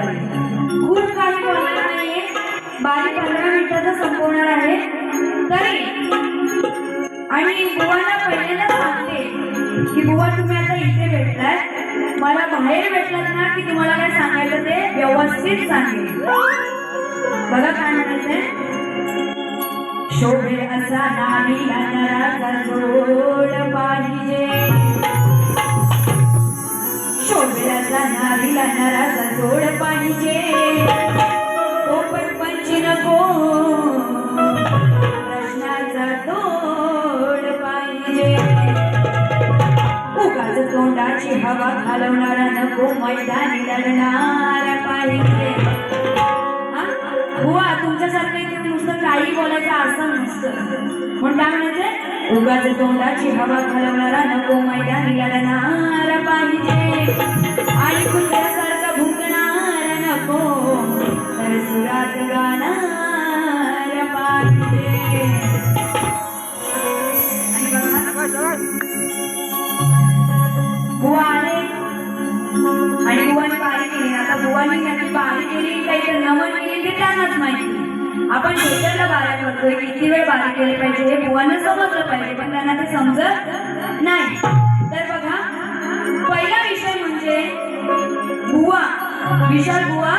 Good खूप काही बोलणार नाहीये. बारी पंधरा मिनिटाचं संपवणार आहे. तरी आणि बुवाला पहिल्यांदा सांगते की बुवा तुम्ही आता इथे भेटलाय मला बाहेर भेटलात ना की तुम्हाला काय सांगायचं ते व्यवस्थित सांगेल बघा काय म्हणायचंय. शोभे असा नारी जोड पाहिजे. शोभे असा नारी जोड पाहिजे. तो पण पंची नको. प्रश्नाचा तोड पाहिजे. उगाच तोंडाची हवा घालवणारा नको मैदानी लढणार पाहिजे. हो? तुमच्यासारखं नुसतं काही बोलायचं असं नसतं. म्हणता काय म्हणायचं उगाच तोंडाची हवा घालवणारा नको मैदानी लढणार पाहिजे. आणि कुत्र्यासारखा भुंकणार नको तर सुरात गाणार पाहिजे. आणि बुवा आले आणि बुवाने बारी केली आता बुवाने त्यांची बारी केली काही तर नमन केली ते त्यांनाच माहिती. आपण थिएटरला बाऱ्या करतोय किती वेळ बारी केली पाहिजे? हे बुवानं समजलं पाहिजे पण त्यांना ते समजत नाही. तर बघा पहिला विषय म्हणजे बुवा. विशाल बुवा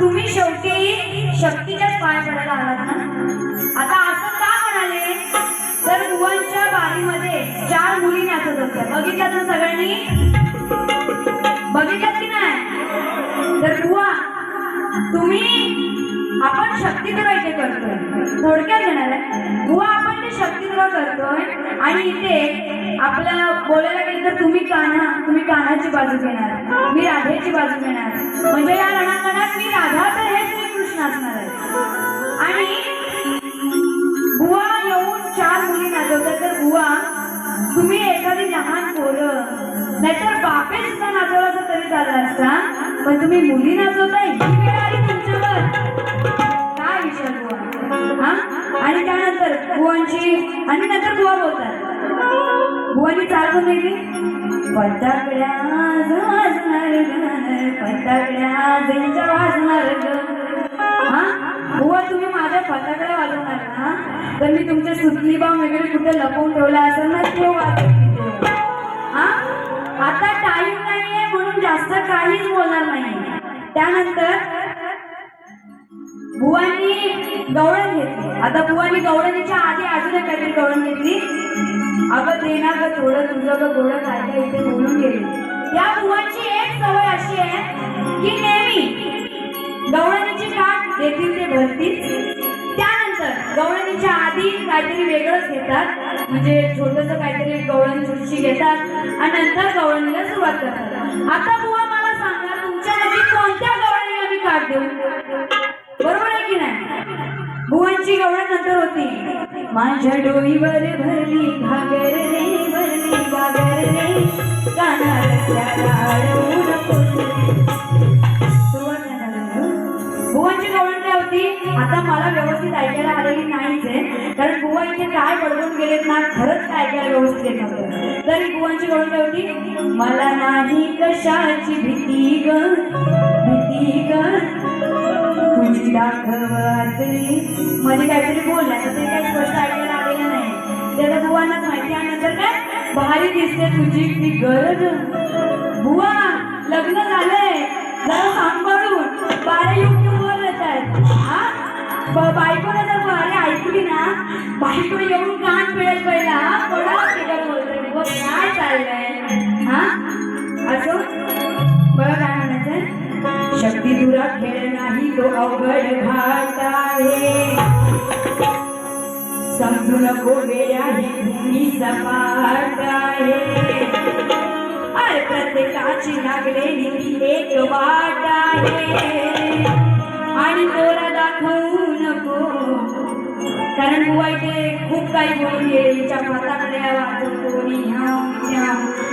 तुम्ही शेवटी शक्तीच्याच पाय पडायला आलात ना? आता असं का म्हणाले? तर बुवांच्या बारीमध्ये चार मुली नाचत होत्या. बघितलं तर सगळ्यांनी? बघितलं की नाही? तर बुवा तुम्ही आपण शक्तिद्रव इथे करतोय. थोडक्यात येणार आहे बुवा आपण ते शक्तिद्रव करतोय आणि इथे आपल्याला बोलायला गेलं तर तुम्ही कान्हा तुम्ही कान्हाची बाजू घेणार. मी राधेची बाजू घेणार. म्हणजे या रणांगणात मी राधा तर हे श्रीकृष्ण असणार आहे. आणि बुवा येऊन चार मुली नाचवतात तर बुवा तुम्ही एखादी लहान पोरं नाहीतर बापे सुद्धा नाचवला तरी चालला असता पण तुम्ही मुली नाचवताय ही वेळ तुमच्यावर. काय बुवा आणि त्यानंतर बुवांची आणि नंतर बुवा बोलतात. बुवानी चाल पण दिली. फटाकड्या वाजणार ग फटाकड्या जिंच्या वाजणार ग हा? बुवा तुम्ही माझ्या फटाकड्या वाजवणार ना? तर मी तुमच्या सुतली बाम वगैरे कुठे लपवून ठेवला असेल ना ते वाजवेल मी तेव्हा. हा? आता टाईम नाहीये म्हणून जास्त काहीच बोलणार नाही. त्यानंतर बुवांनी गवळण घेतली. आता बुवांनी गवळणीच्या आधी अजून काहीतरी गवळण घेतली. अगं देणार ना ग थोडं तुझं ग गोडं काय इथे बोलून गेली. या बुवांची एक सवय अशी आहे की नेहमी गवळणीची काठ देतील ते भरतील. त्यानंतर गवळणीच्या आधी काहीतरी वेगळंच घेतात. म्हणजे छोटस काहीतरी गवळण छोटीशी घेतात आणि नंतर गवळणीला सुरुवात करतात. आता बुवा मला सांगा तुमच्यामध्ये कोणत्या गवळणीला मी काठ देऊ बरोबर की नाही? बुवांची गवळण नंतर होती. माझ्या डोईवर भरली घागर रे भरली घागर रे. कानाला गवळण काय होती? आता मला व्यवस्थित ऐकायला आलेली नाहीच आहे. कारण बुवा इथे काय बडवून गेलेत ना खरंच काय ऐकायला व्यवस्थित येत नव्हतं. तरी बुवांची गवळण काय होती? मला नाही कशाची भीती ग भीती ग. तुझी म्हणजे काहीतरी बोलला ते काही स्पष्ट ऐकायला आलेलं नाही. त्याला बुवांनाच माहिती आहे काय? भारी दिसते तुझी ती गरज. बुवा लग्न झालंय. जरा सांभाळून बारे युट्यूबवर येत आहेत. हा? ब- जर बारे ऐकली ना बायको येऊन कान पिळेल पहिला. कोणाला बोलतोय? बुवा काय चाललंय? हा? असं? बघा काय म्हणायचं शक्ती दुरा खेळ नाही. तो अवघड घाट आहे. समजू नको वेळा ही भूमी सपाट आहे. अरे प्रत्येकाची लागलेली ती एक वाट आहे. आणि तोरा दाखवू नको. कारण बुवा खूप काही बोलून गेलीच्या हिच्या फटाकड्या कोणी नी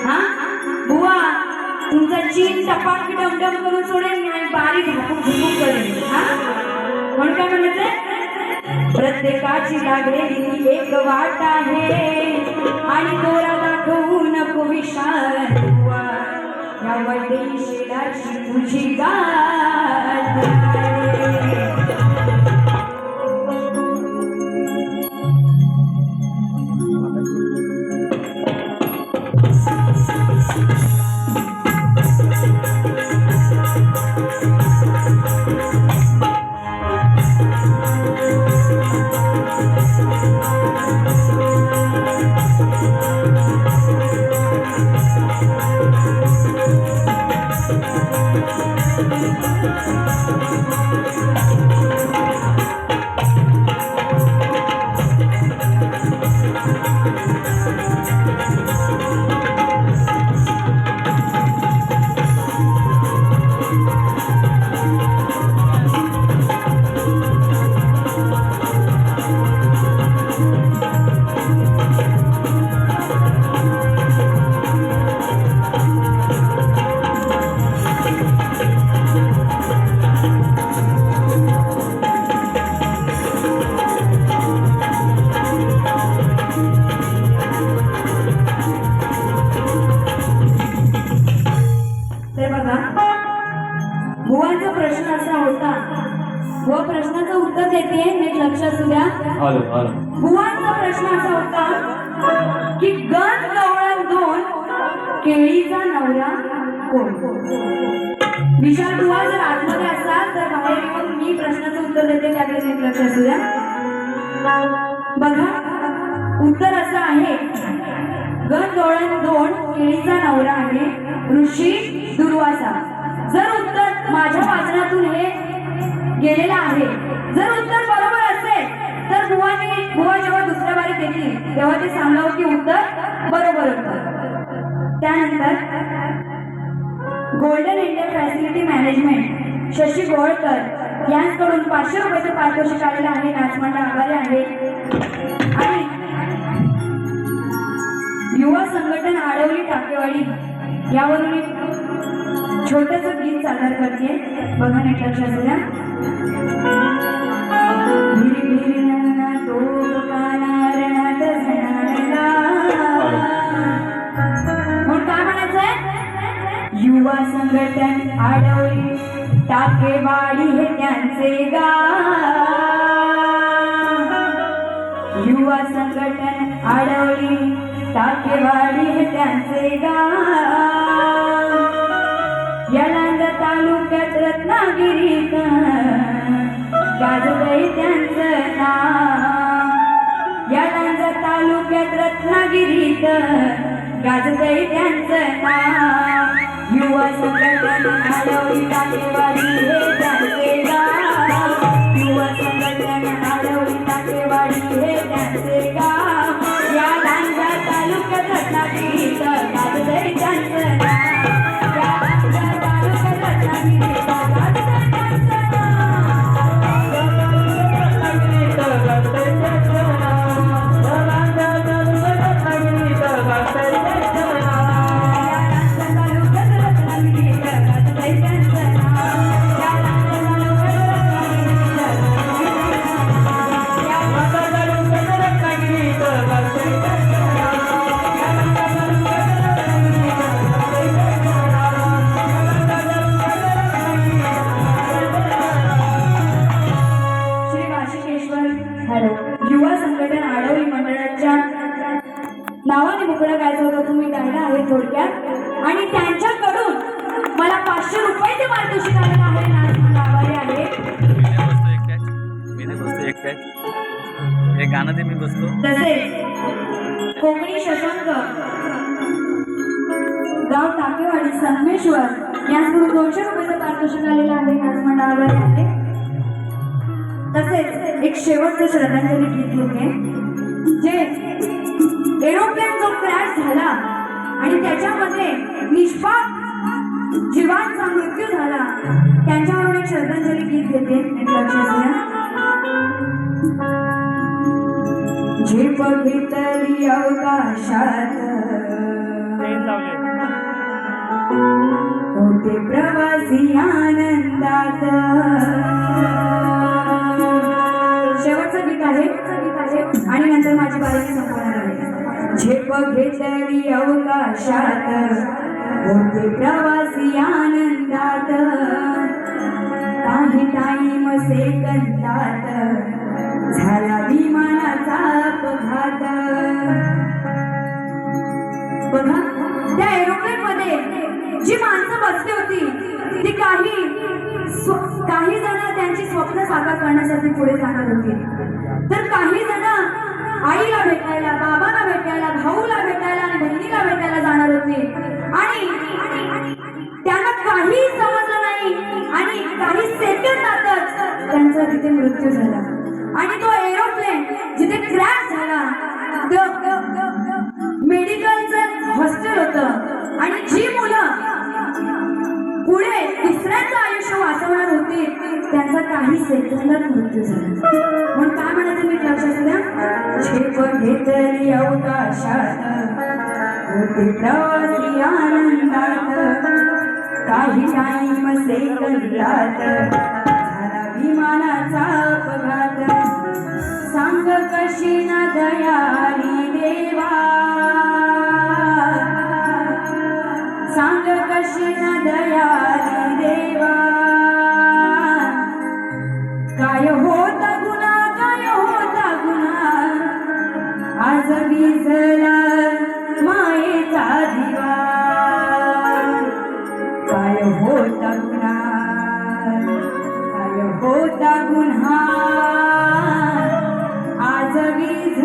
हा? बुवा तुमचा चीन टपाक डमडम करून सोडेल बारी बारीक झुकून करेल म्हणून काय म्हणायचं प्रत्येकाची लागलेली एक वाट आहे. आणि दोरा दाखवू नको विशाल दुवा. या वैदेशिलाची तुझी गाठ. विशाल बुवा जर आतमध्ये असाल तर बाहेर येऊन मी प्रश्नाचं उत्तर देते त्याकडे नीट लक्ष असू द्या. बघा उत्तर असं आहे. गण गवळण दोन केळीचा नवरा आहे. ऋषी दुर्वासा. जर उत्तर माझ्या वाचनातून हे गेलेलं आहे जर उत्तर बरोबर असेल तर बुवाने बुवा जेव्हा दुसऱ्या बारी केली तेव्हा ते सांगावं की उत्तर बरोबर होतं. त्यानंतर golden India facility management Shashi Golkar यांकडून पाचशे रुपयाचं पारितोषिक आलेलं आहे. नाचमंडळ आभारी आहे. आणि युवा संघटन आडवली टाकेवाडी यावरून एक छोटंसं गीत सादर करते. बघा नेटवर्कच्या लक्षात द्या युवा संघटन आडवली टाकेवाडी हे त्यांचे गाव. युवा संघटन आडवली टाकेवाडी हे त्यांचे गाव. यलंग तालुक्यात रत्नागिरीत गाजतय त्यांचं नाव. यलंग तालुक्यात रत्नागिरीत गाजतय त्यांचं नाव. युवा संघटन आडवली पारितोषिक आलेलं आहे? नाच आभारी मी नाही बसतो एक गाणं ते मी बसतो. तसेच कोकणी शशांक गाव टाकेवाडी संगमेश्वर यांकडून दोनशे रुपयाचं पारितोषिक आलेलं आहे नाच आभारी आहे. तसेच एक शेवटचं श्रद्धांजली गीत घेते जे एरोप्लेन जो क्रॅश झाला आणि त्याच्यामध्ये निष्पाप जीवांचा मृत्यू झाला. त्यांच्यावरून एक श्रद्धांजली गीत घेते एक लक्ष असू द्या. झेप घेतली अवकाशात होते प्रवासी आनंदात. शेवटचं गीत आहे. गीत आहे आणि नंतर माझी बारीकी संपवणार आहे. झेप घेतली अवकाशात. होते प्रवासी आनंदात. काही टाईम सेकंदात झाला विमानाचा अपघात. बघा त्या एरोप्लेन मध्ये जी माणसं बसली होती ती काही काही जण त्यांची स्वप्न साकार करण्यासाठी पुढे जाणार होती. तर काही जण आईला भेटायला बाबाला भेटायला भाऊला भेटायला आणि बहिणीला भेटायला जाणार होते. आणि त्यांना काही समजलं नाही. आणि काही सेकंदातच त्यांचा तिथे मृत्यू झाला. आणि तो एरोप्लेन जिथे क्रॅश झाला मेडिकलचं हॉस्टेल होतं. आणि जी मुलं पुढे दुसऱ्यांचं आयुष्य वाचवणार होती त्यांचा काही सेकंदात मृत्यू झाला. म्हणून काय म्हणायचं मी लक्षात द्या झेप घेतली अवकाशात. होते प्रवासी आनंदात. काही टाईम सेकंदात झाला विमानाचा अपघात. सांग कशी ना दयाली देवा. सांग कशी ना दयाळी देवा. काय होता गुन्हा काय होता गुन्हा? आज विझला मायेचा दिवा. काय होता गुन्हा काय होता गुन्हा? आज विझ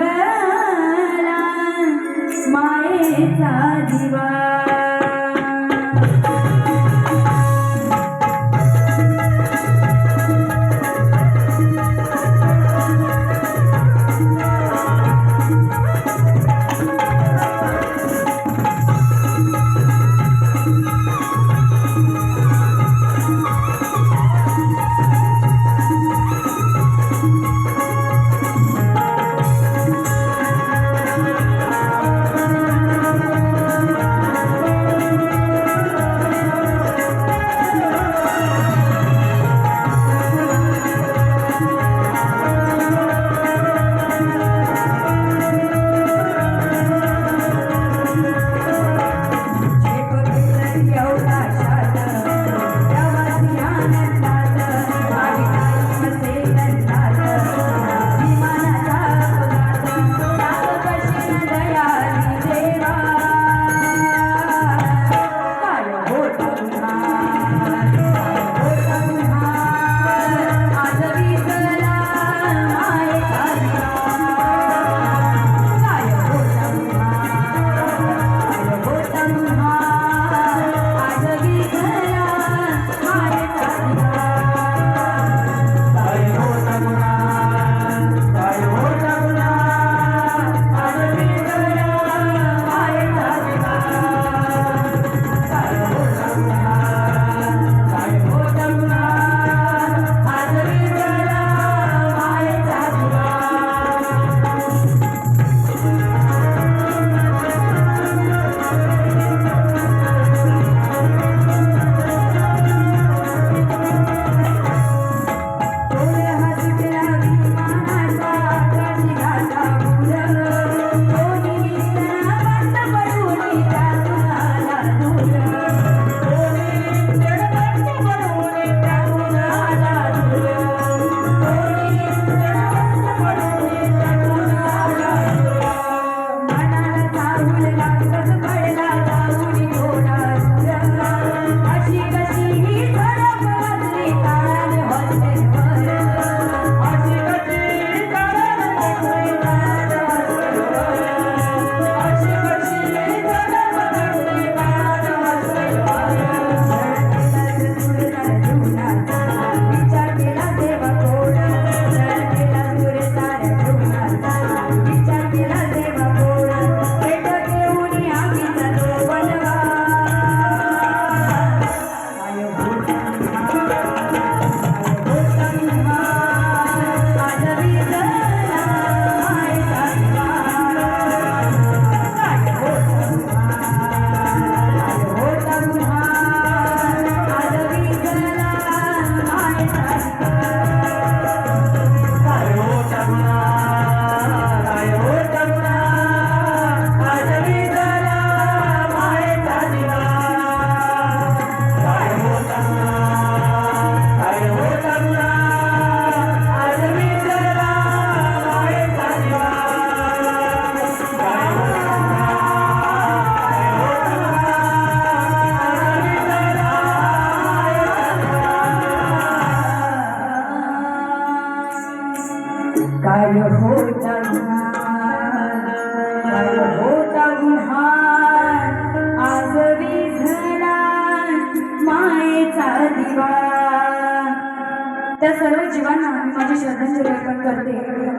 करते.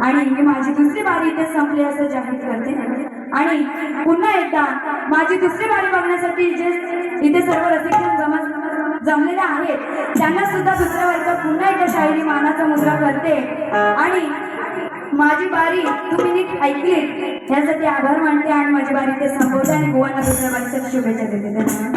आणि मी माझी दुसरी बारी इथे संपली असं जाहीर करते. आणि पुन्हा एकदा माझी दुसरी बारी बघण्यासाठी जे इथे सर्व रसिक जमा जमलेले आहेत त्यांना सुद्धा दुसऱ्या वर्गात पुन्हा एकदा शाहिरी मानाचा मुद्रा करते. आणि माझी बारी तुम्ही नीट ऐकली. यासाठी आभार मानते आणि माझी बारी ते संपवते आणि गोवांना दुसऱ्या बारीसाठी शुभेच्छा देते. धन्यवाद.